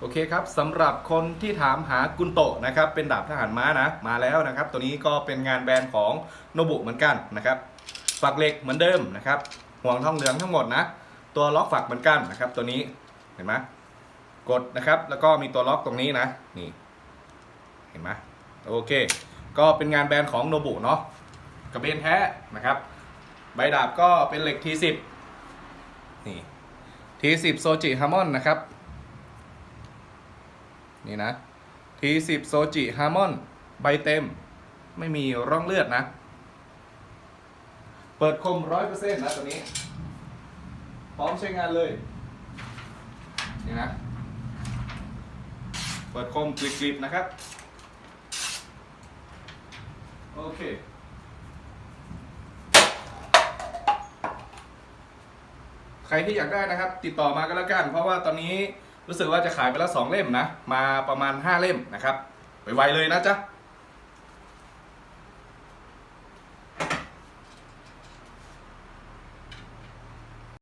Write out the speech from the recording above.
โอเคครับสำหรับคนที่ถามหากุนโตะนะครับเป็นดาบทหารม้านะมาแล้วนะครับ ตัวนี้ก็เป็นงานแบรนด์ของโนบุเหมือนกันนะครับฝักเหล็กเหมือนเดิมนะครับห่วงทองเหลืองทั้งหมดนะ ตัวล็อกฝักเหมือนกันนะครับ ตัวนี้เห็นไหมกดนะครับ แล้วก็มีตัวล็อกตรงนี้นะนี่เห็นไหมโอเค ก็เป็นงานแบรนด์ของโนบุเนาะกระเบนแท้นะครับ ใบดาบก็เป็นเหล็ก T10 นี่ T10 โซจิฮาร์มอนนะครับ นี่นะ T10 โซจิฮาร์มอนใบเต็ม ไม่มีร่องเลือดนะ เปิดคมร้อยเปอร์เซ็นต์นะตัวนี้ พร้อมใช้งานเลย นี่นะ เปิดคมกริบๆนะครับ โอเคใครที่อยากได้นะครับ ติดต่อมาก็แล้วกัน เพราะว่าตอนนี้ รู้สึกว่าจะขายไปแล้ว2เล่มนะ มาประมาณ 5 เล่มนะครับไวๆเลยนะจ๊ะ